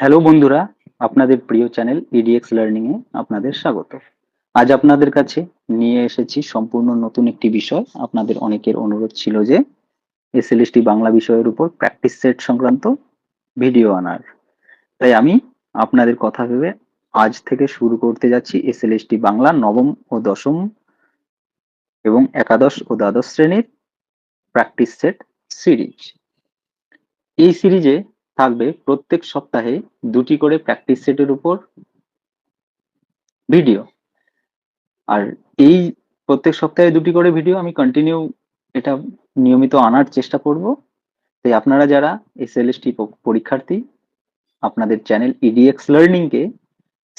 Hello বন্ধুরা, আপনাদের প্রিয় চ্যানেল ইডিএক্স লার্নিং এ আপনাদের স্বাগত। আজ আপনাদের কাছে নিয়ে এসেছি সম্পূর্ণ নতুন একটি বিষয়। আপনাদের অনেকের অনুরোধ ছিল যে এসএলএসটি বাংলা বিষয়ের উপর প্র্যাকটিস সেট সংক্রান্ত ভিডিও আনার। তাই আমি আপনাদের কথা ভেবে আজ থেকে শুরু করতে যাচ্ছি এসএলএসটি বাংলা নবম ও দশম এবং একাদশ ও দ্বাদশ শ্রেণির প্র্যাকটিস সেট সিরিজ এই সিরিজে থাকবে প্রত্যেক সপ্তাহে দুটি করে প্র্যাকটিস সেটের উপর ভিডিও আর এই প্রত্যেক সপ্তাহে দুটি করে ভিডিও আমি কন্টিনিউ এটা নিয়মিত আনার চেষ্টা করব। তাই আপনারা যারা এসএলএসটি পরীক্ষার্থী, আপনাদের চ্যানেল ইডিএক্স লার্নিং কে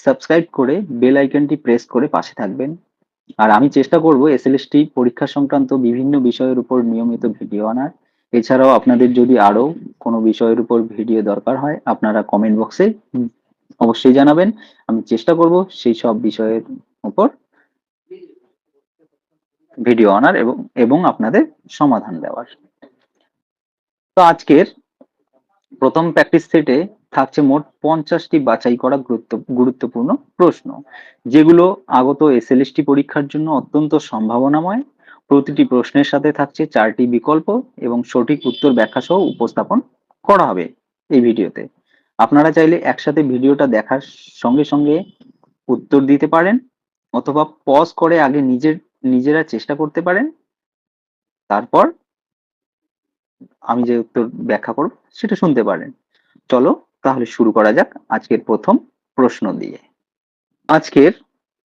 সাবস্ক্রাইব করে বেল আইকনটি প্রেস করে পাশে থাকবেন। আর আমি চেষ্টা করব এসএলএসটি পরীক্ষা সংক্রান্ত বিভিন্ন বিষয়ের উপর নিয়মিত ভিডিও আনার। এছাড়াও আপনাদের যদি আরও কোনো বিষয়ের উপর ভিডিও দরকার হয়, আপনারা কমেন্ট বক্সে অবশ্যই জানাবেন। আমি চেষ্টা করব সেই সব বিষয়ের উপর ভিডিও আনার এবং এবং আপনাদের সমাধান দেওয়ার। তো আজকের প্রথম প্র্যাকটিস সেটে থাকছে মোট পঞ্চাশটি বাছাই করা গুরুত্ব, গুরুত্বপূর্ণ প্রশ্ন, যেগুলো আগত এসএলএসটি পরীক্ষার জন্য অত্যন্ত সম্ভাবনাময় প্রতিটি প্রশ্নের সাথে থাকছে চারটি বিকল্প এবং সঠিক উত্তর ব্যাখ্যা সহ উপস্থাপন করা হবে এই ভিডিওতে। আপনারা চাইলে একসাথে ভিডিওটা দেখার সঙ্গে সঙ্গে উত্তর দিতে পারেন অথবা পজ করে আগে নিজের, নিজেরা চেষ্টা করতে পারেন। তারপর আমি যে উত্তর ব্যাখ্যা করব সেটা শুনতে পারেন। চলো তাহলে শুরু করা যাক আজকের প্রথম প্রশ্ন দিয়ে। আজকের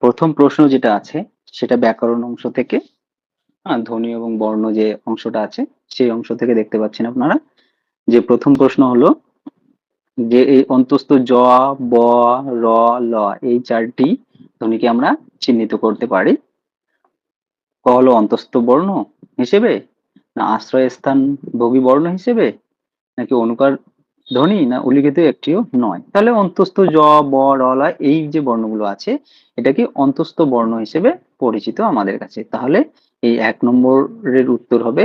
প্রথম প্রশ্ন যেটা আছে সেটা ব্যাকরণ অংশ থেকে হ্যাঁ ধ্বনি এবং বর্ণ যে অংশটা আছে, সেই অংশ থেকে দেখতে পাচ্ছেন আপনারা। যে প্রথম প্রশ্ন হলো, যে এই অন্তস্থ জ, ব, র, ল, এই চারটি ধ্বনিকে আমরা চিহ্নিত করতে পারি। ক হলো অন্তস্থ বর্ণ হিসেবে, না আশ্রয় স্থান ভোগী বর্ণ হিসেবে, নাকি অনুকার ধ্বনি, না উল্লিখিত একটিও নয়। তাহলে অন্তস্থ জ, ব, র, ল, এই যে বর্ণগুলো আছে, এটাকে অন্তস্থ বর্ণ হিসেবে পরিচিত আমাদের কাছে। তাহলে এই এক নম্বরের উত্তর হবে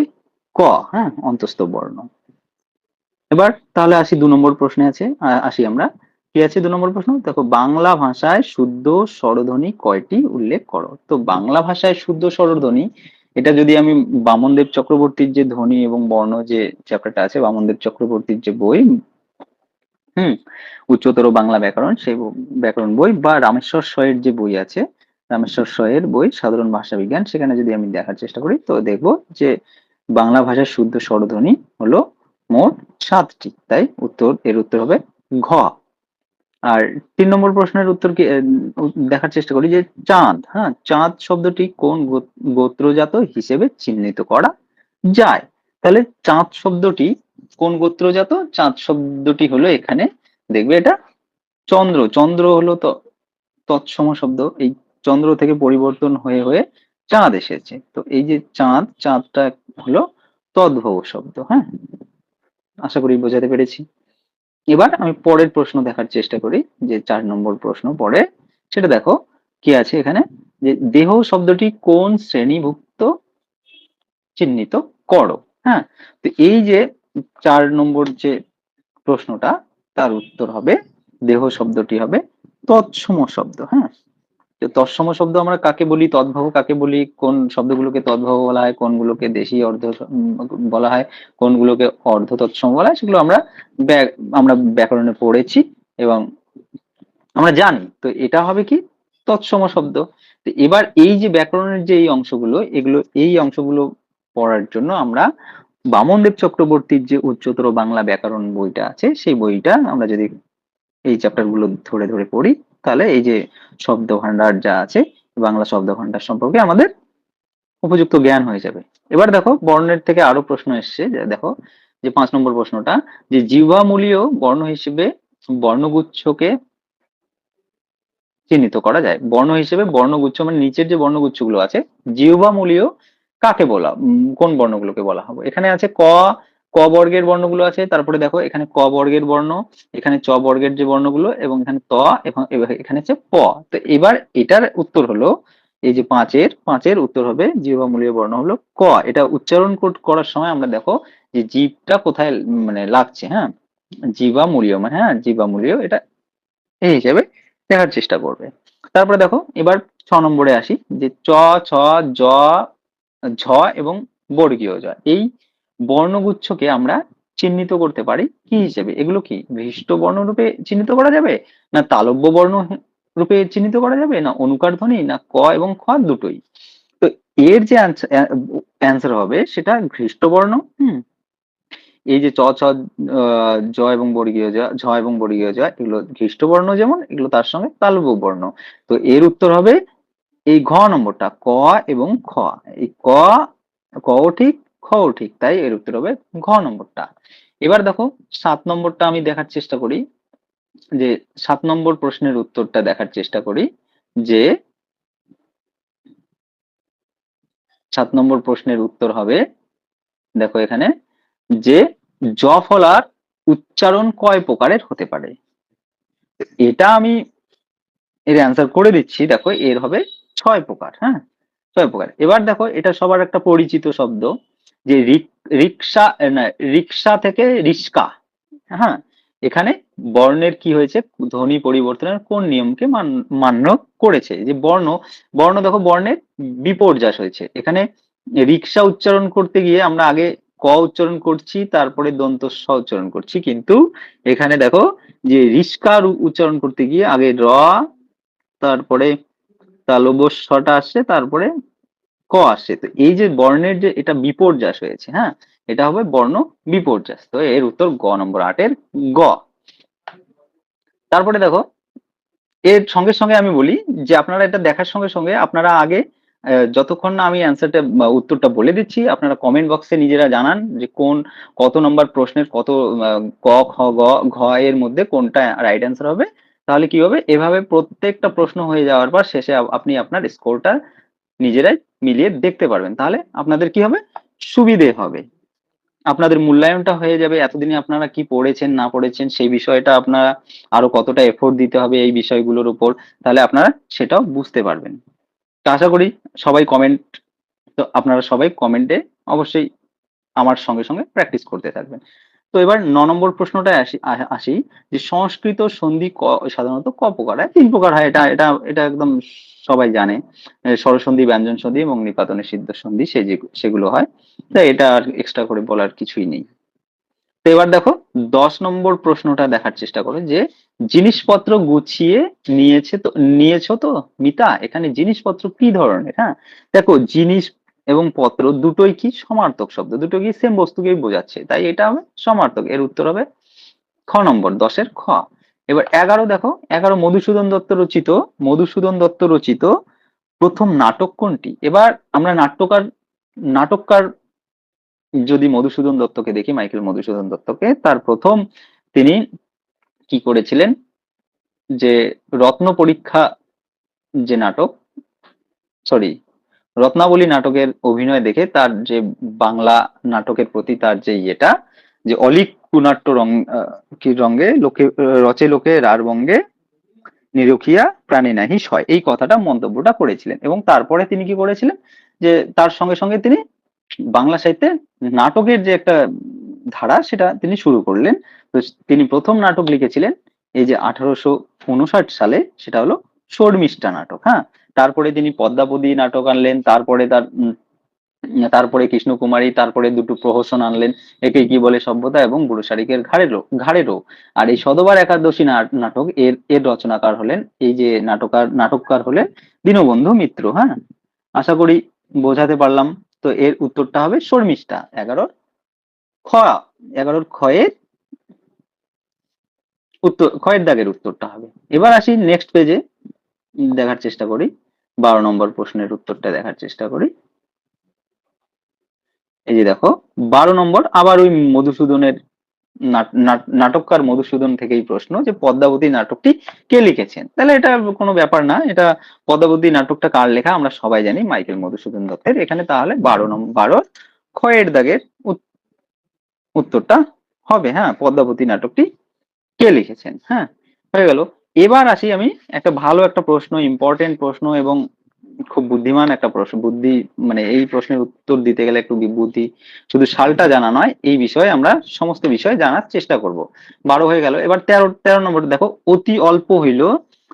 ক হ্যাঁ? অন্তস্থ বর্ণ। এবার তাহলে আসি দু নম্বর প্রশ্নে আছে আসি আমরা। কি আছে দু নম্বর প্রশ্ন? দেখো, বাংলা ভাষায় শুদ্ধ স্বরধ্বনি কয়টি উল্লেখ করো? তো বাংলা ভাষায় শুদ্ধ স্বরধ্বনি, এটা যদি আমি বামনদেব চক্রবর্তীর যে ধ্বনি এবং বর্ণ যে চ্যাপ্টারটা আছে, বামনদেব চক্রবর্তীর যে বই, হুম? উচ্চতর বাংলা ব্যাকরণ, সেই ব্যাকরণ বই বা রামেশ্বর সয়ের যে বই আছে রামেশ্বর সয়ের বই, সাধারণ ভাষা বিজ্ঞান সেখানে যদি আমি দেখার চেষ্টা করি, তো দেখব যে বাংলা ভাষার শুদ্ধ স্বরধ্বনি হলো মোট সাতটি। তাই উত্তর, এর উত্তর হবে ঘ। আর তিন নম্বর প্রশ্নের উত্তর কি দেখার চেষ্টা করি যে চাঁদ হ্যাঁ? চাঁদ শব্দটি কোন গোত্রজাত হিসেবে চিহ্নিত করা যায়? তাহলে চাঁদ শব্দটি কোন গোত্রজাত? চাঁদ শব্দটি হলো এখানে, দেখবে এটা চন্দ্র। চন্দ্র হলো তো, তৎসম শব্দ। এই চন্দ্র থেকে পরিবর্তন হয়ে হয়ে চাঁদ এসেছে। তো এই যে চাঁদ, চাঁদটা হলো তদ্ভব শব্দ হ্যাঁ? আশা করি বোঝাতে পেরেছি। এবার আমি পরের প্রশ্ন দেখার চেষ্টা করি, যে চার নম্বর প্রশ্ন পরে। সেটা দেখো, কি আছে এখানে? যে দেহ শব্দটি কোন শ্রেণীভুক্ত? চিহ্নিত করো হ্যাঁ? তো এই যে চার নম্বর যে প্রশ্নটা, তার উত্তর হবে, দেহ শব্দটি হবে তৎসম শব্দ হ্যাঁ? তৎসম শব্দ আমরা কাকে বলি, তদ্ভব কাকে বলি, কোন শব্দগুলোকে তদ্ভব বলা হয়, কোনগুলোকে দেশি অর্ধ বলা হয়, কোনগুলোকে অর্ধ তৎসম বলা হয়, সেগুলো আমরা আমরা ব্যাকরণে পড়েছি এবং আমরা জানি। তো এটা হবে কি? তৎসম শব্দ। এবার এই যে ব্যাকরণের যে এই অংশগুলো, এগুলো, এই অংশগুলো পড়ার জন্য আমরা বামনদেব চক্রবর্তীর যে উচ্চতর বাংলা ব্যাকরণ বইটা আছে, সেই বইটা আমরা যদি এই চ্যাপ্টারগুলো ধরে ধরে পড়ি তাহলে এই যে শব্দ ভান্ডার যা আছে, বাংলা শব্দ ভান্ডার সম্পর্কে আমাদের উপযুক্ত জ্ঞান হয়ে যাবে। এবার দেখো, বর্ণের থেকে আরও প্রশ্ন এসছে দেখো, যে পাঁচ নম্বর প্রশ্নটা, যে জিহ্বামূলীয় বর্ণ হিসেবে বর্ণগুচ্ছকে চিহ্নিত করা যায়। বর্ণ হিসেবে বর্ণগুচ্ছ মানে নিচের যে বর্ণগুচ্ছগুলো আছে জিহ্বামূলীয় কাকে বলা কোন বর্ণগুলোকে বলা হবে? এখানে আছে ক ক বর্গের বর্ণগুলো আছে, তারপরে দেখো এখানে ক বর্গের বর্ণ, এখানে চ বর্গের যে বর্ণগুলো এবং এখানে ত এবং এখানে হচ্ছে প। তো এবার এটার উত্তর হলো, এই যে পাঁচের পাঁচের উত্তর হবে জীবামূলীয় বর্ণ হলো ক। এটা উচ্চারণ করার সময় আমরা দেখো যে জীবটা কোথায় মানে লাগছে হ্যাঁ? জীবামূলীয় হ্যাঁ? জীবামূলীয় এটা এই হিসেবে দেখার চেষ্টা করবে। তারপরে দেখো এবার ছ নম্বরে আসি, যে চ, ছ, জ, ঝ এবং বর্গীয় জ। এই বর্ণগুচ্ছকে আমরা চিহ্নিত করতে পারি কি হিসেবে? এগুলো কি ভীষ্ট বর্ণ রূপে চিহ্নিত করা যাবে? না তালব্য বর্ণ রূপে চিহ্নিত করা যাবে? না অনুকার ধ্বনি? না ক এবং খ দুটোই? তো এর যে অ্যান্সার হবে সেটা ঘৃষ্ট বর্ণ, হুম? এই যে চ, ছ, জ এবং বর্গীয় জ ঝ এবং বর্গীয় জ এগুলো খ্রিস্ট বর্ণ যেমন, এগুলো তার সঙ্গে তালব্য বর্ণ। তো এর উত্তর হবে এই ঘ নম্বরটা, ক এবং খ। এই ক কও ঠিক খও ঠিক তাই এর উত্তর হবে ঘ নম্বরটা। এবার দেখো সাত নম্বরটা আমি দেখার চেষ্টা করি, যে সাত নম্বর প্রশ্নের উত্তরটা দেখার চেষ্টা করি, যে সাত নম্বর প্রশ্নের উত্তর হবে, দেখো এখানে, যে জ ফলার উচ্চারণ কয় প্রকারের হতে পারে? এটা আমি এর অ্যান্সার করে দিচ্ছি, দেখো এর হবে ছয় প্রকার হ্যাঁ? ছয় প্রকার। এবার দেখো এটা সবার একটা পরিচিত শব্দ যে রিক্সা না রিক্সা থেকে রিস্কা হ্যাঁ? এখানে বর্ণের কি হয়েছে? ধ্বনি পরিবর্তনের কোন নিয়মকে মান্য করেছে? যে বর্ণ বর্ণ দেখো, বর্ণের বিপর্যাস হয়েছে। এখানে রিক্সা উচ্চারণ করতে গিয়ে আমরা আগে ক উচ্চারণ করছি, তারপরে দন্ত স উচ্চারণ করছি। কিন্তু এখানে দেখো, যে রিস্কার উচ্চারণ করতে গিয়ে আগে র, তারপরে তালবস্বটা আসছে তারপরে ক আসছে। তো এই যে বর্ণের যে এটা বিপর্যাস হয়েছে হ্যাঁ এটা হবে বর্ণ বিপর্যাস তো এর উত্তর গ নম্বর আটের গ। তারপরে দেখো, এর সঙ্গে সঙ্গে আমি বলি যে আপনারা এটা দেখার সঙ্গে সঙ্গে আপনারা আগে যতক্ষণ না আমি অ্যান্সারটা উত্তরটা বলে দিচ্ছি, আপনারা কমেন্ট বক্সে নিজেরা জানান যে কোন, কত নম্বর প্রশ্নের কত ক, খ, গ, ঘ এর মধ্যে কোনটা রাইট অ্যান্সার হবে। তাহলে কি হবে? এভাবে প্রত্যেকটা প্রশ্ন হয়ে যাওয়ার পর শেষে আপনি আপনার স্কোরটা নিজেরাই মিলিয়ে দেখতে পারবেন। তাহলে আপনাদের কি হবে? সুবিধে হবে। আপনাদের মূল্যায়নটা হয়ে যাবে। এতদিনে আপনারা কি পড়েছেন, না পড়েছেন, সেই বিষয়টা আপনারা আরও কতটা এফোর্ট দিতে হবে এই বিষয়গুলোর উপর, তাহলে আপনারা সেটাও বুঝতে পারবেন। তো আশা করি সবাই কমেন্ট তো আপনারা সবাই কমেন্টে অবশ্যই আমার সঙ্গে সঙ্গে প্র্যাকটিস করতে থাকবেন। তো এবার ন নম্বর প্রশ্নটায় আসি আসি যে সংস্কৃত সন্ধি সাধারণত ক প্রকার হয়? তিন প্রকার হয়, এটা এটা এটা একদম সবাই জানে। স্বরসন্ধি, ব্যঞ্জন সন্ধি এবং নিপাতনের সিদ্ধ সন্ধি সে যে, সেগুলো হয়। তাই এটা আর এক্সট্রা করে বলার কিছুই নেই। তো এবার দেখো, দশ নম্বর প্রশ্নটা দেখার চেষ্টা করো যে জিনিসপত্র গুছিয়ে নিয়েছে তো, নিয়েছো তো মিতা? এখানে জিনিসপত্র কি ধরনের হ্যাঁ? দেখো, জিনিস এবং পত্র দুটোই কি সমার্থক শব্দ? দুটো কি সেম বস্তুকেই বোঝাচ্ছে? তাই এটা হবে সমার্থক। এর উত্তর হবে খ নম্বর, দশের খ। এবার এগারো দেখো, এগারো মধুসূদন দত্ত রচিত, মধুসূদন দত্ত রচিত প্রথম নাটক কোনটি? এবার আমরা নাট্যকার, নাটককার যদি মধুসূদন দত্তকে দেখি, মাইকেল মধুসূদন দত্তকে, তার প্রথম তিনি কি করেছিলেন? যে রত্ন পরীক্ষা যে নাটক সরি রত্নাবলী নাটকের অভিনয় দেখে তার যে বাংলা নাটকের প্রতি তার যে ইয়েটা, যে অলিক কুনাট্য রং কি রঙ্গে লোকে, রচে লোকে রার বঙ্গে নিরখিয়া প্রাণী নাহি সয়। এই কথাটা মন্তব্যটা করেছিলেন এবং তারপরে তিনি কি করেছিলেন? যে তার সঙ্গে সঙ্গে তিনি বাংলা সাহিত্যে নাটকের যে একটা ধারা সেটা তিনি শুরু করলেন। তো তিনি প্রথম নাটক লিখেছিলেন এই যে আঠারোশো উনষাট সালে, সেটা হলো শর্মিষ্ঠা নাটক হ্যাঁ? তারপরে তিনি পদ্মাবতী নাটক আনলেন, তারপরে তার তারপরে কৃষ্ণকুমারী, তারপরে দুটো প্রহসন আনলেন, একে কি বলে সভ্যতা এবং বুড়ো শারিকের ঘাড়েরও ঘাড়েরও আর এই সদবার একাদশী নাটক এর এর রচনাকার হলেন, এই যে নাটকার, নাটককার হলেন দীনবন্ধু মিত্র হ্যাঁ? আশা করি বোঝাতে পারলাম। তো এর উত্তরটা হবে শর্মিষ্ঠা, এগারোর খ, এগারোর ক্ষয়ের উত্তর, ক্ষয়ের দাগের উত্তরটা হবে। এবার আসি নেক্সট পেজে দেখার চেষ্টা করি। বারো নম্বর প্রশ্নের উত্তরটা দেখার চেষ্টা করি। এই যে দেখো, বারো নম্বর আবার ওই মধুসূদনের নাটককার মধুসূদন থেকেই প্রশ্ন যে পদ্মাবতী নাটকটি কে লিখেছেন? তাহলে এটা কোনো ব্যাপার না, এটা পদ্মাবতী নাটকটা কার লেখা আমরা সবাই জানি, মাইকেল মধুসূদন দত্তের। এখানে তাহলে বারো নম্বর বারো ক্ষয়ের দাগের উত্তরটা হবে হ্যাঁ পদ্মাবতী নাটকটি কে লিখেছেন? হ্যাঁ হয়ে গেল। এবার আসি আমি একটা ভালো একটা প্রশ্ন ইম্পর্টেন্ট প্রশ্ন এবং খুব বুদ্ধিমান একটা প্রশ্ন। বুদ্ধি মানে এই প্রশ্নের উত্তর দিতে গেলে একটু বুদ্ধি, শুধু সালটা জানা নয়, এই বিষয়ে আমরা সমস্ত বিষয় জানার চেষ্টা করব। বারো হয়ে গেল। এবার তেরো তেরো নম্বর দেখো। অতি অল্প হইল,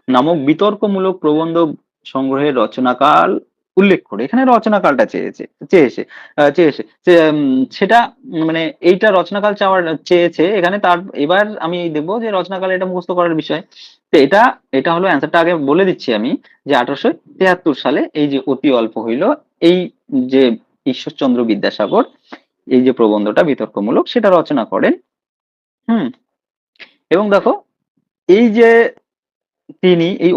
নামক বিতর্কমূলক প্রবন্ধ সংগ্রহের রচনাকাল উল্লেখ করে, এখানে রচনাকালটা চেয়েছে চেয়েছে চেয়েছে সেটা মানে এইটা রচনাকাল চাওয়ার, চেয়েছে, এখানে তার, এবার আমি দেখব যে রচনাকাল এটা মুখস্থ করার বিষয়। তো এটা এটা হলো অ্যান্সারটা আগে বলে দিচ্ছি আমি, যে আঠারোশো তেহাত্তর সালে এই যে অতি অল্প হইল, এই যে ঈশ্বরচন্দ্র বিদ্যাসাগর, এই যে প্রবন্ধটা বিতর্কমূলক, সেটা রচনা করেন। হুম, এবং দেখো, এই যে তিনি, এই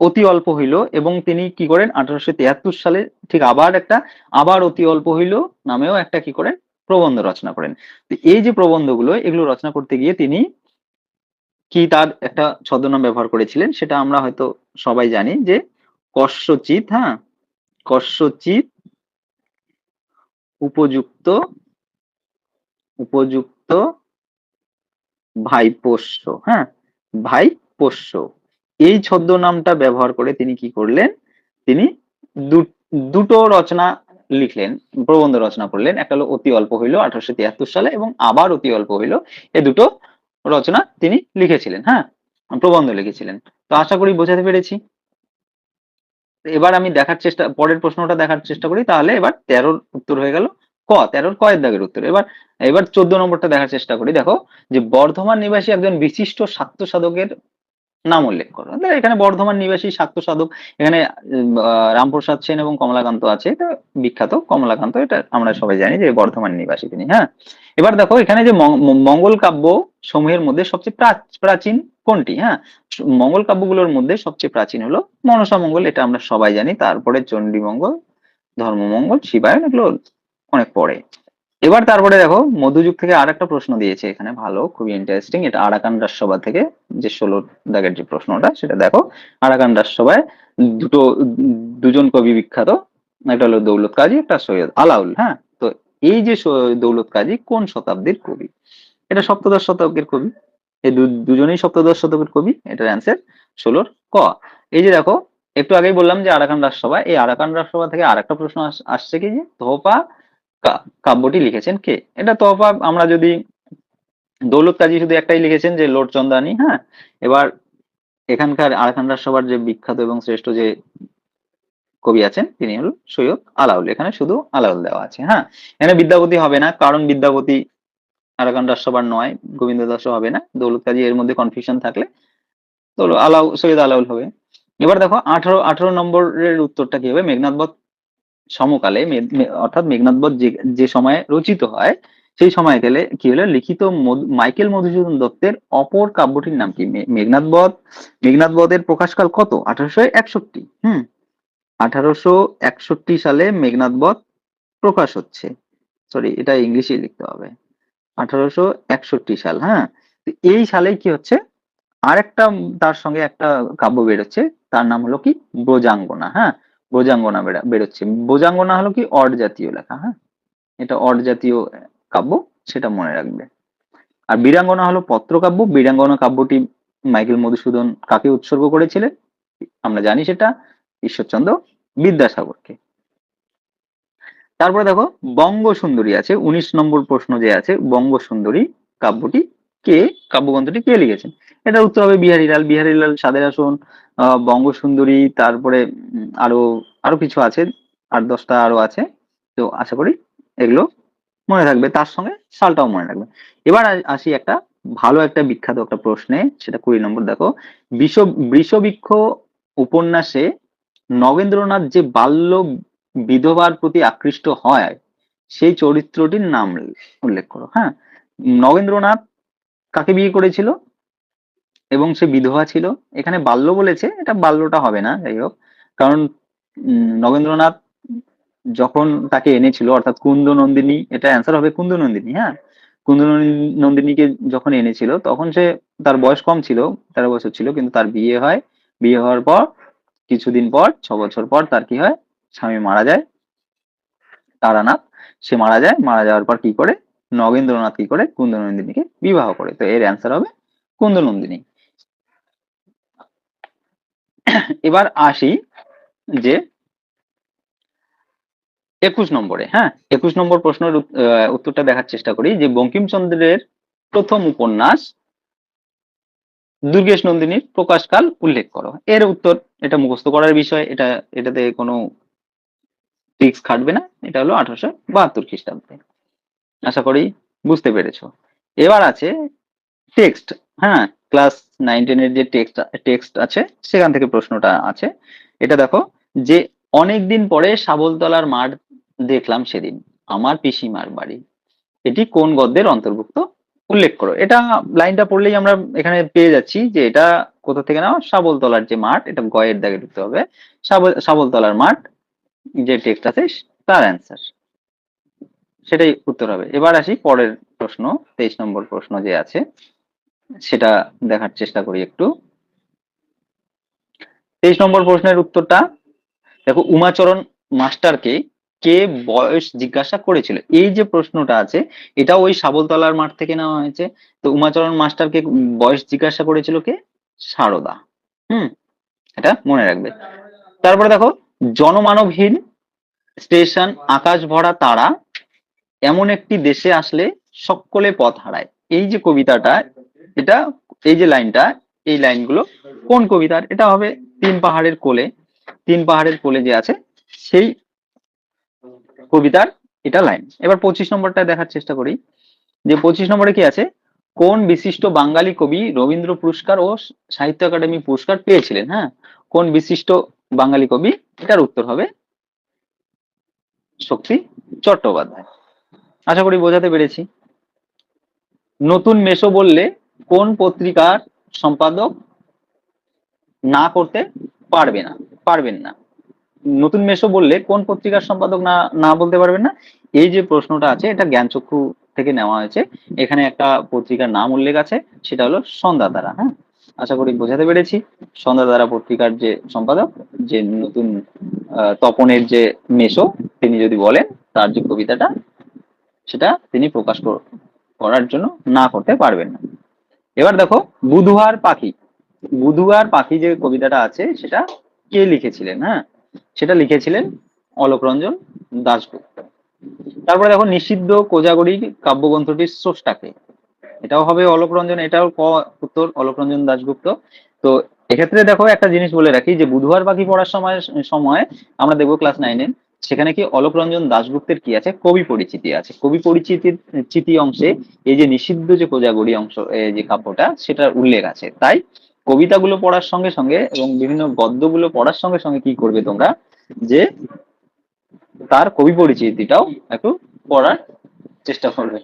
অতি- অল্প হইল এবং তিনি কি করেন? আঠারোশো তিয়াত্তর সালে ঠিক আবার একটা, আবার অতি অল্প হইল নামেও একটা কি করেন? প্রবন্ধ রচনা করেন। এই যে প্রবন্ধগুলো, এগুলো রচনা করতে গিয়ে তিনি কি তার একটা ছদ্মনাম ব্যবহার করেছিলেন? সেটা আমরা হয়তো সবাই জানি যে কস্যচিত হ্যাঁ? কস্যচিত উপযুক্ত উপযুক্ত ভাইপোষ্য হ্যাঁ? ভাইপোষ্য। এই ছদ্মনামটা ব্যবহার করে তিনি কি করলেন? তিনি দুটো রচনা লিখলেন, প্রবন্ধ রচনা করলেন একটা হলো অতি অল্প হইল আঠারোশো তিয়াত্তর সালে এবং আবার অতি অল্প হইল এই দুটো রচনা তিনি লিখেছিলেন হ্যাঁ? প্রবন্ধ লিখেছিলেন। তো আশা করি বোঝাতে পেরেছি। এবার আমি দেখার চেষ্টা, পরের প্রশ্নটা দেখার চেষ্টা করি, তাহলে এবার তেরোর উত্তর হয়ে গেল ক, তেরোর কয়ের দাগের উত্তর। এবার এবার চোদ্দ নম্বরটা দেখার চেষ্টা করি। দেখো যে বর্ধমান নিবাসী একজন বিশিষ্ট শাক্ত সাধকের নাম উল্লেখ করো। এখানে বর্ধমান নিবাসী শাক্ত সাধক এখানে রামপ্রসাদ সেন এবং কমলাকান্ত আছে। এটা বিখ্যাত কমলাকান্ত, এটা আমরা সবাই জানি যে বর্ধমান নিবাসী তিনি হ্যাঁ? এবার দেখো, এখানে যে মঙ্গল কাব্য সমূহের মধ্যে সবচেয়ে প্রা- প্রাচীন কোনটি হ্যাঁ? মঙ্গল কাব্যগুলোর মধ্যে সবচেয়ে প্রাচীন হলো মনসা মঙ্গল, এটা আমরা সবাই জানি। তারপরে চণ্ডী মঙ্গল ধর্মমঙ্গল, শিবায়ন, এগুলো অনেক পরে। এবার তারপরে দেখো মধ্যযুগ থেকে আর একটা প্রশ্ন দিয়েছে এখানে, ভালো, খুবই ইন্টারেস্টিং এটা আরাকান রাজসভা থেকে যে ষোলো দাগের যে প্রশ্নটা, সেটা দেখো, আরাকান রাজসভায় দুটো, দুজন কবি বিখ্যাত, একটা হলো দৌলত কাজী, একটা সৈয়দ আলাউল হ্যাঁ? তো এই যে দৌলত কাজী কোন শতাব্দীর কবি? এটা সপ্তদশ শতকের কবি এই দুজনেই সপ্তদশ শতকের কবি, এটার অ্যান্সার ষোলোর ক। এই যে দেখো, একটু আগেই বললাম যে আরাকান রাজসভা এই আরাকান রাজসভা থেকে আর একটা প্রশ্ন আস- আসছে কি যে, ধোপা কাব্যটি লিখেছেন কে? এটা তোপা আমরা যদি দৌলত কাজী শুধু একটাই লিখেছেন যে লোড চন্দানি হ্যাঁ? এবার এখানকার আরাকান রাজসভার যে বিখ্যাত এবং শ্রেষ্ঠ যে কবি আছেন, তিনি হল সৈয়দ আলাউল। এখানে শুধু আলাউল দেওয়া আছে হ্যাঁ? এখানে বিদ্যাপতি হবে না, কারণ বিদ্যাপতি আরাকান রাজসভার নয় গোবিন্দ দাসও হবে না। দৌলত কাজী এর মধ্যে কনফিউশন থাকলে তো আলাউ, সৈয়দ আলাউল হবে। এবার দেখো, আঠারো আঠারো নম্বরের উত্তরটা কি হবে? মেঘনাথ বধ সমকালে অর্থাৎ মেঘনাথ বধ যে সময়ে রচিত হয়, সেই সময় গেলে কি হলো? লিখিত মাইকেল মধুসূদন দত্তের অপর কাব্যটির নাম কি? মেঘনাথ বধ। মেঘনাথ বধের প্রকাশকাল কত? আঠারোশো একষট্টি। হুম? আঠারোশো একষট্টি সালে মেঘনাথ বধ প্রকাশ হচ্ছে। সরি এটা ইংলিশে লিখতে হবে। আঠারোশো একষট্টি সাল হ্যাঁ? এই সালেই কি হচ্ছে? আর একটা তার সঙ্গে একটা কাব্য বেরোচ্ছে। তার নাম হলো কি? ব্রজাঙ্গনা হ্যাঁ? ব্রজাঙ্গনা বেরা- বেরোচ্ছে। বোজাঙ্গনা হলো কি? অড জাতীয় লেখা হ্যাঁ? এটা অড জাতীয় কাব্য, সেটা মনে রাখবে। আর বীরাঙ্গনা হলো পত্রকাব্য। বীরাঙ্গনা কাব্যটি মাইকেল মধুসূদন কাকে উৎসর্গ করেছিলেন? আমরা জানি সেটা ঈশ্বরচন্দ্র বিদ্যাসাগরকে। তারপরে দেখো বঙ্গ সুন্দরী আছে। উনিশ নম্বর প্রশ্ন যে আছে বঙ্গ সুন্দরী কাব্যটি কে কাব্যগ্রন্থটি কে লিখেছেন? এটা উত্তর হবে বিহারীলাল। বিহারীলাল সাদের আসন আহ, বঙ্গ তারপরে আরও আরও কিছু আছে আট দশটা আরও আছে। তো আশা করি এগুলো মনে থাকবে। তার সঙ্গে সালটাও মনে রাখবে। এবার আসি একটা ভালো একটা বিখ্যাত একটা প্রশ্নে সেটা কুড়ি নম্বর দেখো। বিষ বৃষবৃক্ষ উপন্যাসে নগেন্দ্রনাথ যে বাল্য বিধবার প্রতি আকৃষ্ট হয় সেই চরিত্রটির নাম উল্লেখ করো। হ্যাঁ? নগেন্দ্রনাথ কাকে বিয়ে করেছিল? এবং সে বিধবা ছিল, এখানে বাল্য বলেছে, এটা বাল্যটা হবে না, যাই হোক। কারণ নগেন্দ্রনাথ যখন তাকে এনেছিল, অর্থাৎ কুন্দ নন্দিনী এটা অ্যান্সার হবে কুন্দ নন্দিনী হ্যাঁ? কুন্দ নন্দিনীকে যখন এনেছিল, তখন সে তার বয়স কম ছিল, তেরো বছর ছিল, কিন্তু তার বিয়ে হয়। বিয়ে হওয়ার পর, কিছুদিন পর, ছ বছর পর তার কি হয়? স্বামী মারা যায়। তারানাথ, সে মারা যায়। মারা যাওয়ার পর কি করে? নগেন্দ্রনাথ কি করে? কুন্দনন্দিনীকে বিবাহ করে। তো এর অ্যান্সার হবে কুন্দনন্দিনী। এবার আসি যে একুশ নম্বরে হ্যাঁ? একুশ নম্বর প্রশ্নের উত্তরটা দেখার চেষ্টা করি যে বঙ্কিমচন্দ্রের প্রথম উপন্যাস দুর্গেশ নন্দিনীর প্রকাশকাল উল্লেখ করো। এর উত্তর, এটা মুখস্থ করার বিষয়, এটা, এটাতে কোনো ট্রিক্স খাটবে না, এটা হলো আঠারোশো বাহাত্তর খ্রিস্টাব্দে। আশা করি বুঝতে পেরেছ। এবার আছে টেক্সট হ্যাঁ ক্লাস নাইন টেনের যে টেক্সট টেক্সট আছে, সেখান থেকে প্রশ্নটা আছে। এটা দেখো, যে অনেকদিন পরে শাবলতলার মাঠ দেখলাম সেদিন, আমার পিসিমার বাড়ি। এটি কোন গদ্যের অন্তর্ভুক্ত? উল্লেখ করো। এটা লাইনটা পড়লেই আমরা এখানে পেয়ে যাচ্ছি যে এটা কোথা থেকে নাও? শাবলতলার যে মাঠ, এটা গয়ের দাগে ঢুকতে হবে। শাবল, শাবলতলার মাঠ যে টেক্সট আছে, তার অ্যান্সার সেটাই উত্তর হবে। এবার আসি পরের প্রশ্ন, তেইশ নম্বর প্রশ্ন যে আছে। সেটা দেখার চেষ্টা করি একটু। তেইশ নম্বর প্রশ্নের উত্তরটা, দেখো, উমাচরণ মাস্টারকে কে বয়স জিজ্ঞাসা করেছিল? এই যে প্রশ্নটা আছে এটা ওই সাবলতলার মাঠ থেকে নেওয়া হয়েছে। তো উমাচরণ মাস্টারকে বয়স জিজ্ঞাসা করেছিল কে? সারদা। হুম, এটা মনে রাখবে। তারপরে দেখো, জনমানবহীন স্টেশন, আকাশ ভরা তারা, এমন একটি দেশে আসলে সকলে পথ হারায়। এই যে কবিতাটা এটা, এই যে লাইনটা, এই লাইনগুলো কোন কবিতার? এটা হবে তিন পাহাড়ের কোলে। তিন পাহাড়ের কোলে যে আছে, সেই কবিতার এটা লাইন। এবার পঁচিশ নম্বরটা দেখার চেষ্টা করি। যে পঁচিশ নম্বরে কি আছে? কোন বিশিষ্ট বাঙালি কবি রবীন্দ্র পুরস্কার ও সাহিত্য একাডেমি পুরস্কার পেয়েছিলেন? হ্যাঁ কোন বিশিষ্ট বাঙালি কবি? এটার উত্তর হবে শক্তি চট্টোপাধ্যায়। আশা করি বোঝাতে পেরেছি। নতুন মেশো বললে কোন পত্রিকার সম্পাদক না করতে পারবে না, পারবেন না। নতুন মেশো বললে কোন পত্রিকার সম্পাদক না না বলতে পারবেন না? এই যে প্রশ্নটা আছে, এটা জ্ঞানচক্ষু থেকে নেওয়া হয়েছে। এখানে একটা পত্রিকার নাম উল্লেখ আছে, সেটা হলো সন্ধ্যা দ্বারা হ্যাঁ? আশা করি বোঝাতে পেরেছি। সন্ধ্যা দ্বারা পত্রিকার যে সম্পাদক, যে নতুন তপনের যে মেশো তিনি যদি বলেন, তার যে কবিতাটা, সেটা তিনি প্রকাশ কর- করার জন্য না করতে পারবেন না। এবার দেখো বুধুয়ার পাখি। বুধুয়ার পাখি যে কবিতাটা আছে, সেটা কে লিখেছিলেন হ্যাঁ? সেটা লিখেছিলেন অলোকরঞ্জন দাশগুপ্ত। তারপরে দেখো, নিষিদ্ধ কোজাগরি কাব্যগ্রন্থটির স্রষ্টাকে। এটাও হবে অলোকরঞ্জন এটাও ক উত্তর অলোকরঞ্জন দাশগুপ্ত। তো এক্ষেত্রে দেখো একটা জিনিস বলে রাখি যে বুধবার পাখি পড়ার সময় সময় আমরা দেখব ক্লাস নাইনে সেখানে কি অলোকরঞ্জন দাশগুপ্তের কি আছে? কবি পরিচিতি আছে। কবি পরিচিতির, চিতি অংশে এই যে নিষিদ্ধ যে কোজাগরি অংশ যে কাব্যটা, সেটার উল্লেখ আছে। তাই কবিতাগুলো পড়ার সঙ্গে সঙ্গে এবং বিভিন্ন গদ্যগুলো পড়ার সঙ্গে সঙ্গে কি করবে তোমরা? যে তার কবি পরিচিতিটাও একটু পড়ার চেষ্টা করবে।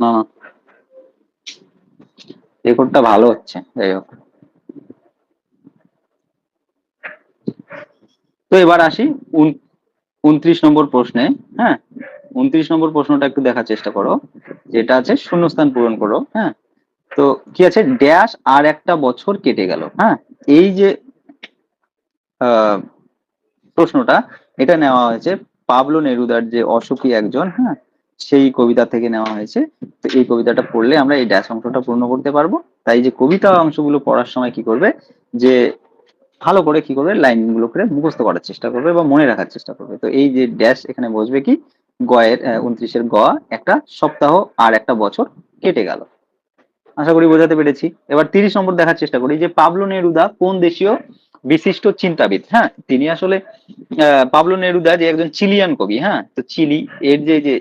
না না। রেকর্ডটা ভালো হচ্ছে, যাই হোক। তো এবার আসি উন- উনত্রিশ নম্বর প্রশ্নে হ্যাঁ? উনত্রিশ নম্বর প্রশ্নটা একটু দেখার চেষ্টা করো, যেটা আছে শূন্যস্থান পূরণ করো হ্যাঁ? তো কি আছে? ড্যাশ আর একটা বছর কেটে গেল হ্যাঁ? এই যে প্রশ্নটা, এটা নেওয়া হয়েছে পাবলো নেরুদার যে অসুখী একজন হ্যাঁ? সেই কবিতা থেকে নেওয়া হয়েছে। তো এই কবিতাটা পড়লে আমরা এই ড্যাশ অংশটা পূর্ণ করতে পারব। তাই যে কবিতা অংশগুলো পড়ার সময় কি করবে? যে ভালো করে কি করবে? লাইনগুলো করে মুখস্থ করার চেষ্টা করবে বা মনে রাখার চেষ্টা করবে। তো এই যে ড্যাশ এখানে বসবে কি? গয়ের উনত্রিশের গ একটা সপ্তাহ আর একটা বছর কেটে গেল। আশা করি বোঝাতে পেরেছি। এবার তিরিশ নম্বর দেখার চেষ্টা করি যে পাবলো নেরুদা কোন দেশীয় বিশিষ্ট চিন্তাবিদ? হ্যাঁ তিনি আসলে আহ, পাবলো নেরুদা যে একজন চিলিয়ান কবি হ্যাঁ তো চিলি এর যে যে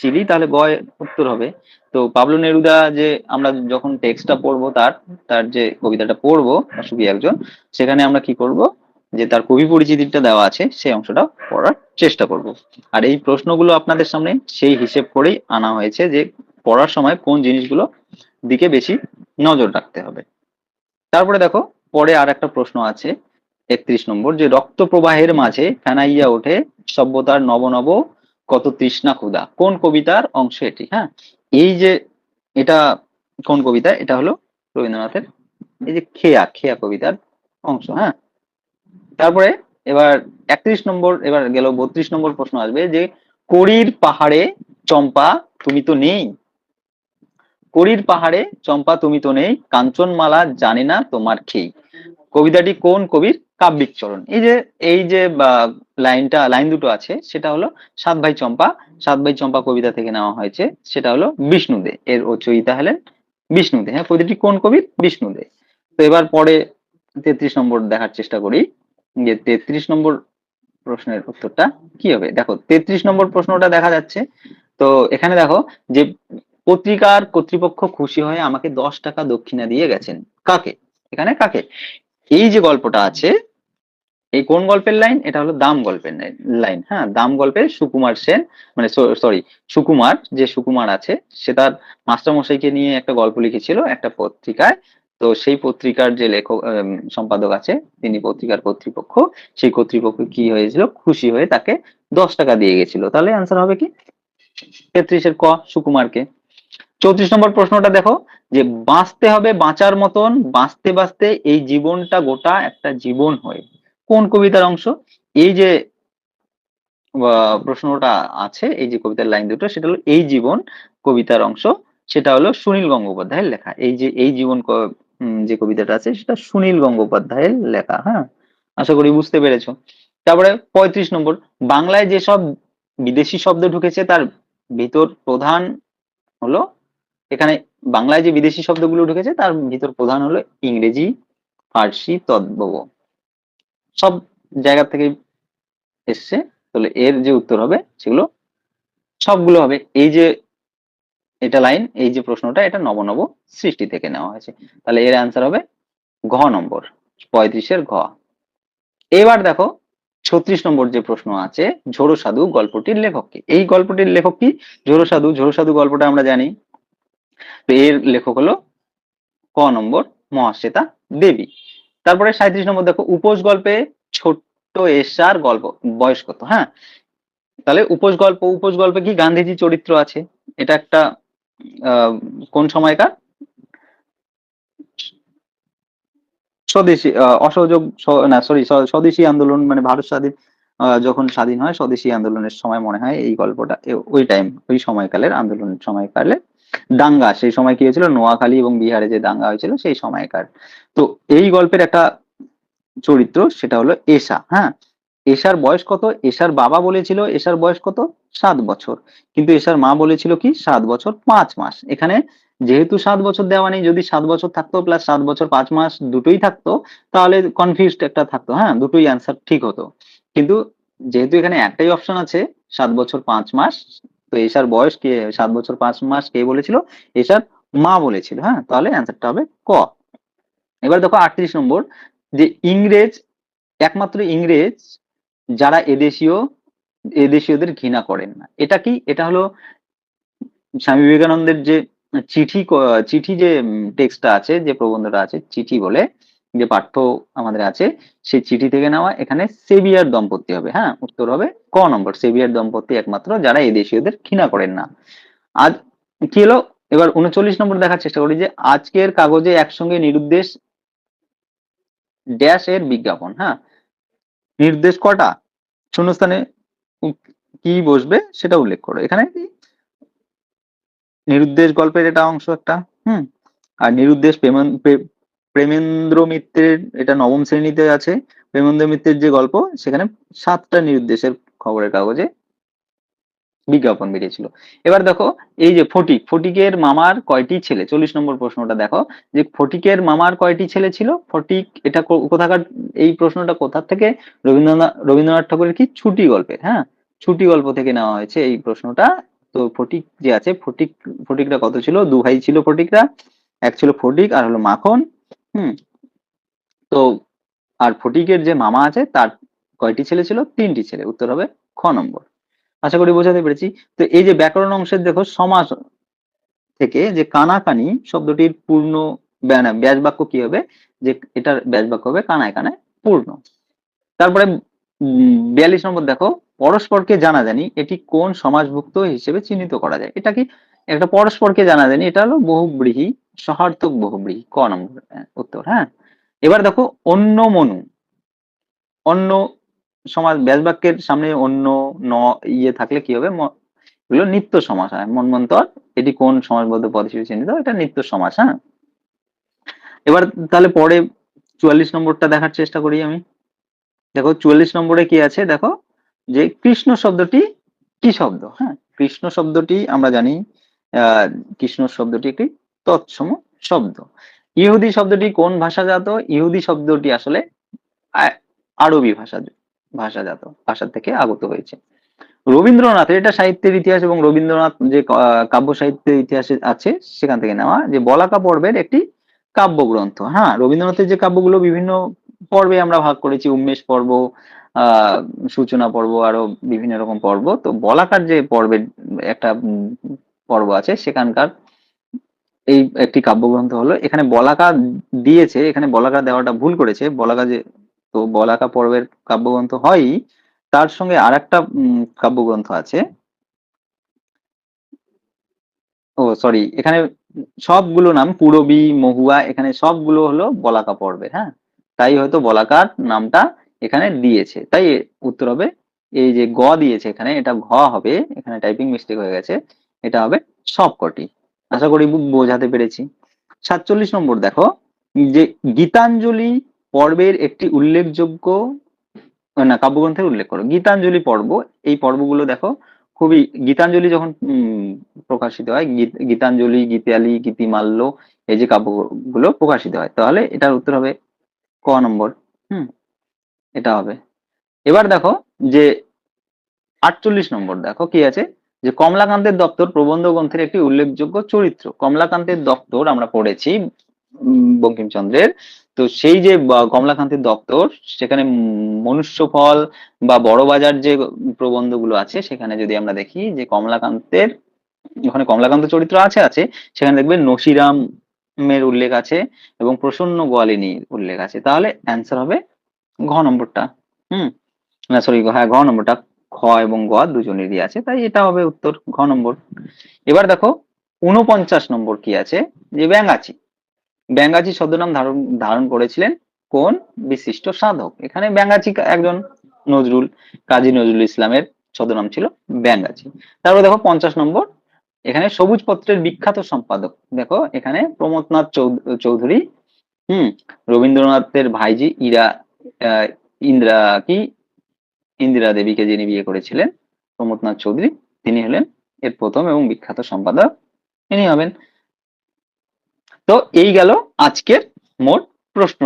চিলি, তাহলে গয় উত্তর হবে। তো পাবলো নেরুদা যে আমরা যখন টেক্সটটা পড়ব তার তার যে কবিতাটা পড়ব, অসুখী একজন, সেখানে আমরা কি করব? যে তার কবি পরিচিতিটা দেওয়া আছে, সেই অংশটা পড়ার চেষ্টা করব। আর এই প্রশ্নগুলো আপনাদের সামনে সেই হিসেব করেই আনা হয়েছে যে পড়ার সময় কোন জিনিসগুলো দিকে বেশি নজর রাখতে হবে। তারপরে দেখো, পরে আর একটা প্রশ্ন আছে, একত্রিশ নম্বর, যে রক্ত প্রবাহের মাঝে ফেনাইয়া ওঠে সভ্যতার নব নব কত তৃষ্ণা ক্ষুধা। কোন কবিতার অংশ এটি? হ্যাঁ? এই যে এটা কোন কবিতা? এটা হলো রবীন্দ্রনাথের এই যে খেয়া খেয়া কবিতার অংশ হ্যাঁ? তারপরে এবার একত্রিশ নম্বর, এবার গেল বত্রিশ নম্বর প্রশ্ন আসবে যে, করির পাহাড়ে চম্পা তুমি তো নেই। করির পাহাড়ে চম্পা তুমি তো নেই, কাঞ্চনমালা জানে না তোমার খেই কবিতাটি কোন কবির কাব্যিক চরণ? এই যে এই যে লাইনটা, লাইন দুটো আছে, সেটা হলো সাত ভাই চম্পা। সাত ভাই চম্পা কবিতা থেকে নেওয়া হয়েছে, সেটা হলো বিষ্ণুদে। এর রচয়িতা হলেন বিষ্ণুদে। হ্যাঁ কবিতাটি কোন কবির? বিষ্ণুদে। তো এবার পরে তেত্রিশ নম্বর দেখার চেষ্টা করি, যে তেত্রিশ নম্বর প্রশ্নের উত্তরটা কি হবে? দেখো, তেত্রিশ নম্বর প্রশ্নটা দেখা যাচ্ছে। তো এখানে দেখো, যে পত্রিকার কর্তৃপক্ষ খুশি হয়ে আমাকে দশ টাকা দক্ষিণা দিয়ে গেছেন। কাকে? এখানে কাকে? এই যে গল্পটা আছে, এই কোন গল্পের লাইন? এটা হলো দাম গল্পের লাইন। হ্যাঁ দাম গল্পের সুকুমার সেন মানে সরি, সুকুমার, যে সুকুমার আছে, সে তার মাস্টারমশাইকে নিয়ে একটা গল্প লিখেছিল একটা পত্রিকায়। তো সেই পত্রিকার যে লেখক সম্পাদক আছে, তিনি পত্রিকার কর্তৃপক্ষ, সেই কর্তৃপক্ষ কি হয়েছিল? খুশি হয়ে তাকে দশ টাকা দিয়ে গেছিল। তাহলে অ্যান্সার হবে কি? তেত্রিশের ক সুকুমারকে। চৌত্রিশ নম্বর প্রশ্নটা দেখো, যে বাঁচতে হবে বাঁচার মতন, বাঁচতে বাঁচতে এই জীবনটা গোটা একটা জীবন হয়ে। কোন কবিতার অংশ? এই যে প্রশ্নটা আছে, এই যে কবিতার লাইন দুটো, সেটা হলো এই জীবন কবিতার অংশ, সেটা হলো সুনীল গঙ্গোপাধ্যায়ের লেখা। এই যে, এই জীবন যে কবিতাটা আছে, সেটা সুনীল গঙ্গোপাধ্যায়ের লেখা হ্যাঁ? আশা করি বুঝতে পেরেছ। তারপরে পঁয়ত্রিশ নম্বর, বাংলায় যেসব বিদেশি শব্দ ঢুকেছে, তার ভিতর প্রধান হলো এখানে বাংলায় যে বিদেশি শব্দগুলো ঢুকেছে, তার ভিতর প্রধান হলো ইংরেজি, ফার্সি, তদ্ভব। সব জায়গা থেকে এসছে, তাহলে এর যে উত্তর হবে সেগুলো সবগুলো হবে। এই যে এটা লাইন, এই যে প্রশ্নটা, এটা নবনব সৃষ্টি থেকে নেওয়া হয়েছে। তাহলে এর অ্যান্সার হবে ঘ নম্বর, পঁয়ত্রিশের ঘ। এবার দেখো, ছত্রিশ নম্বর যে প্রশ্ন আছে, ঝোড়ো সাধু গল্পটির লেখক কি? এই গল্পটির লেখক কি? ঝোড়ো সাধু ঝোড়ো সাধু গল্পটা আমরা জানি। তো এর লেখক হলো ক নম্বর মহাশ্বেতা দেবী। তারপরে সাঁত্রিশ নম্বর দেখো, উপোস গল্পে ছোট্ট এশার গল্প, বয়স কত হ্যাঁ? তাহলে উপোস গল্প, উপোস গল্পে কি গান্ধীজি চরিত্র আছে? এটা একটা কোন সময়কার? স্বদেশী অসহযোগ না সরি স্বদেশী আন্দোলন মানে ভারত স্বাধীন যখন স্বাধীন হয়, স্বদেশী আন্দোলনের সময় মনে হয় এই গল্পটা ওই টাইম ওই সময়কালের আন্দোলনের সময়কালে দাঙ্গা, সেই সময় কি হয়েছিল? নোয়াখালী এবং বিহারে যে দাঙ্গা হয়েছিল, সেই সময়কার। তো এই গল্পের একটা চরিত্র, সেটা হলো এশা হ্যাঁ? এশার বয়স কত? এশার বাবা বলেছিল এশার বয়স কত? সাত বছর। কিন্তু এশার মা বলেছিল কি? সাত বছর পাঁচ মাস। এখানে যেহেতু সাত বছর দেওয়া নেই, যদি সাত বছর থাকতো প্লাস সাত বছর পাঁচ মাস দুটোই থাকতো, তাহলে কনফিউজড একটা থাকতো হ্যাঁ? দুটোই অ্যান্সার ঠিক হতো। কিন্তু যেহেতু এখানে একটাই অপশন আছে, সাত বছর পাঁচ মাস তো এশার বয়স কে, সাত বছর পাঁচ মাস কে বলেছিল? এশার মা বলেছিল হ্যাঁ? তাহলে অ্যান্সারটা হবে ক। এবার দেখো আটত্রিশ নম্বর, যে ইংরেজ, একমাত্র ইংরেজ যারা এদেশীয়, এদেশীয়দের ঘৃণা করেন না। এটা কি? এটা হলো স্বামী বিবেকানন্দের যে চিঠি চিঠি যে টেক্সটটা আছে, যে প্রবন্ধটা আছে, চিঠি বলে যে পাঠ্য আমাদের আছে, সেই চিঠি থেকে নেওয়া এখানে সেভিয়ার দম্পতি হবে হ্যাঁ? উত্তর হবে ক নম্বর, সেভিয়ার দম্পতি একমাত্র যারা এদেশীয়দের ঘৃণা করেন না। আজ কি হলো? এবার উনচল্লিশ নম্বর দেখার চেষ্টা করি যে আজকের কাগজে একসঙ্গে নিরুদ্দেশ ড্যাশ এর বিজ্ঞাপন হ্যাঁ? নির্দেশ কটা? শূন্যস্থানে কি বসবে সেটা উল্লেখ করো। এখানে কি? নিরুদ্দেশ গল্পের এটা অংশ একটা, হুম? আর নিরুদ্দেশ প্রেমেন্দ্র মিত্রের এটা নবম শ্রেণীতে আছে। প্রেমেন্দ্র মিত্রের যে গল্প, সেখানে সাতটা নিরুদ্দেশের খবরের কাগজে বিজ্ঞাপন বেরিয়েছিল। এবার দেখো, এই যে ফটিক, ফটিকের মামার কয়টি ছেলে? চল্লিশ নম্বর প্রশ্নটা দেখো, যে ফটিকের মামার কয়টি ছেলে ছিল? ফটিক, এটা কোথাকার, এই প্রশ্নটা কোথা থেকে? রবীন্দ্রনাথ রবীন্দ্রনাথ ঠাকুরের কি ছুটি গল্পের হ্যাঁ? ছুটি গল্প থেকে নেওয়া হয়েছে এই প্রশ্নটা। তো ফটিক যে আছে, ফটিক, ফটিকরা কত ছিল? দু ভাই ছিল ফটিকরা, এক ছিল ফটিক, আর হলো মাখন। হুম। তো আর ফটিকের যে মামা আছে তার কয়টি ছেলে ছিল? তিনটি ছেলে। উত্তর হবে খ নম্বর। আশা করি বোঝাতে পেরেছি। তো এই যে ব্যাকরণ অংশের দেখো সমাস থেকে যে কানাকানি শব্দটির পূর্ণ ব্যা- না, ব্যাস বাক্য কি হবে? যে এটার ব্যাস বাক্য হবে কানায় কানায় পূর্ণ। তারপরে বিয়াল্লিশ নম্বর দেখো পরস্পরকে জানা জানি এটি কোন সমাজভুক্ত হিসেবে চিহ্নিত করা যায়। এটা কি একটা পরস্পরকে জানা জানি এটা হলো বহুব্রীহি সহার্থক বহুব্রীহি ক নম্বর উত্তর হ্যাঁ? এবার দেখো, অন্য মনু। অন্য সমাজ ব্যাস বাক্যের সামনে অন্য ন ইয়ে থাকলে কি হবে? এগুলো নিত্য সমাস, হয়? মনমন্তর এটি কোন সমাজবদ্ধ পদ হিসেবে চিহ্নিত? এটা নিত্য সমাস হ্যাঁ? এবার তাহলে পরে চুয়াল্লিশ নম্বরটা দেখার চেষ্টা করি আমি। দেখো, চুয়াল্লিশ নম্বরে কি আছে? দেখো, যে কৃষ্ণ শব্দটি কি শব্দ হ্যাঁ? কৃষ্ণ শব্দটি আমরা জানি, আহ, কৃষ্ণ শব্দটি একটি তৎসম শব্দ। ইহুদি শব্দটি কোন ভাষাজাত? ইহুদি শব্দটি আসলে আরবি ভাষা, ভাষাজাত, ভাষা থেকে আগত হয়েছে। রবীন্দ্রনাথের এটা সাহিত্যের ইতিহাস এবং রবীন্দ্রনাথ যে কাব্য সাহিত্যের ইতিহাসে আছে, সেখান থেকে নেওয়া যে বলাকা পর্বের একটি কাব্যগ্রন্থ। হ্যাঁ রবীন্দ্রনাথের যে কাব্যগুলো বিভিন্ন পর্বে আমরা ভাগ করেছি, উন্মেষ পর্ব সূচনা পর্ব, আরও বিভিন্ন রকম পর্ব। তো বলাকার যে পর্বের একটা পর্ব আছে, সেখানকার এই একটি কাব্যগ্রন্থ হলো, এখানে বলাকা দিয়েছে, এখানে বলাকা দেওয়াটা ভুল করেছে। বলাকা যে, তো বলাকা পর্বের কাব্যগ্রন্থ হয়ই, তার সঙ্গে আর একটা কাব্যগ্রন্থ আছে। ও সরি এখানে সবগুলো নাম পুরবী মহুয়া, এখানে সবগুলো হলো বলাকা পর্বের হ্যাঁ? তাই হয়তো বলাকার নামটা এখানে দিয়েছে। তাই উত্তর হবে, এই যে গ দিয়েছে এখানে, এটা ঘ হবে, এখানে টাইপিং মিস্টেক হয়ে গেছে, এটা হবে সবকটি। আশা করি বোঝাতে পেরেছি। সাতচল্লিশ নম্বর দেখো, যে গীতাঞ্জলি পর্বের একটি উল্লেখযোগ্য, না, কাব্যগ্রন্থের উল্লেখ করো। গীতাঞ্জলি পর্ব, এই পর্বগুলো দেখো, খুবই, গীতাঞ্জলি যখন প্রকাশিত হয় গীতাঞ্জলি, গীতালি, গীতিমাল্য, এই যে কাব্যগুলো প্রকাশিত হয়, তাহলে এটার উত্তর হবে ক নম্বর, হুম, এটা হবে। এবার দেখো, যে আটচল্লিশ নম্বর দেখো, কি আছে? যে কমলাকান্তের দপ্তর প্রবন্ধ গ্রন্থের একটি উল্লেখযোগ্য চরিত্র। কমলাকান্তের দপ্তর আমরা পড়েছি বঙ্কিমচন্দ্রের। তো সেই যে কমলাকান্তের দপ্তর সেখানে মনুষ্য ফল বা বড় বাজার যে প্রবন্ধগুলো আছে, সেখানে যদি আমরা দেখি যে কমলাকান্তের, ওখানে কমলাকান্ত চরিত্র আছে আছে। সেখানে দেখবে নসিরাম এর উল্লেখ আছে এবং প্রসন্ন গোয়ালিনীর উল্লেখ আছে। তাহলে অ্যান্সার হবে ঘ নম্বরটা। হুম? না সরি হ্যাঁ ঘ নম্বরটা। খ এবং গ দুজনেরই আছে, তাই এটা হবে উত্তর ঘ নম্বর। এবার দেখো উনপঞ্চাশ নম্বর কি আছে? যে ব্যাঙ্গাচি। ব্যাঙ্গাচি ছদ্মনাম ধারণ ধারণ করেছিলেন কোন বিশিষ্ট সাধক? এখানে ব্যাঙ্গাচি একজন নজরুল, কাজী নজরুল ইসলামের ছদ্মনাম ছিল ব্যাঙ্গাচি। তারপর দেখো পঞ্চাশ নম্বর, এখানে সবুজ পত্রের বিখ্যাত সম্পাদক। দেখো, এখানে প্রমোদনাথ চৌধুরী, হুম, রবীন্দ্রনাথের ভাইজি ইরা ইন্দ্রা কি? ইন্দিরা দেবীকে যিনি বিয়ে করেছিলেন, প্রমোদনাথ চৌধুরী, তিনি হলেন এর প্রথম এবং বিখ্যাত সম্পাদক। ইনি হবেন। তো এই গেল আজকের মোট প্রশ্ন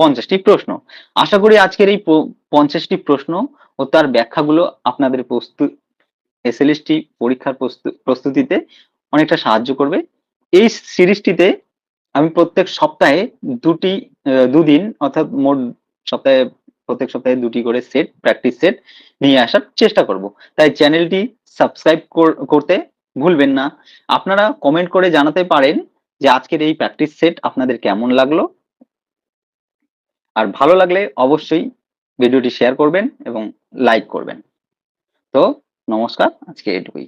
পঞ্চাশটি প্রশ্ন। আশা করি আজকের এই পঞ্চাশটি প্রশ্ন ও তার ব্যাখ্যাগুলো আপনাদের প্রস্তুত এসএলএসটি পরীক্ষার প্রস্তুতিতে অনেকটা সাহায্য করবে। এই সিরিজটিতে আমি প্রত্যেক সপ্তাহে দুটি, দুদিন অর্থাৎ মোট সপ্তাহে প্রত্যেক সপ্তাহে দুটি করে সেট প্র্যাকটিস সেট নিয়ে আসার চেষ্টা করব। তাই চ্যানেলটি সাবস্ক্রাইব করতে ভুলবেন না। আপনারা কমেন্ট করে জানাতে পারেন যে আজকের এই প্র্যাকটিস সেট আপনাদের কেমন লাগল। আর ভালো লাগলে অবশ্যই ভিডিওটি শেয়ার করবেন এবং লাইক করবেন। তো, নমস্কার, আজকে এটুকুই।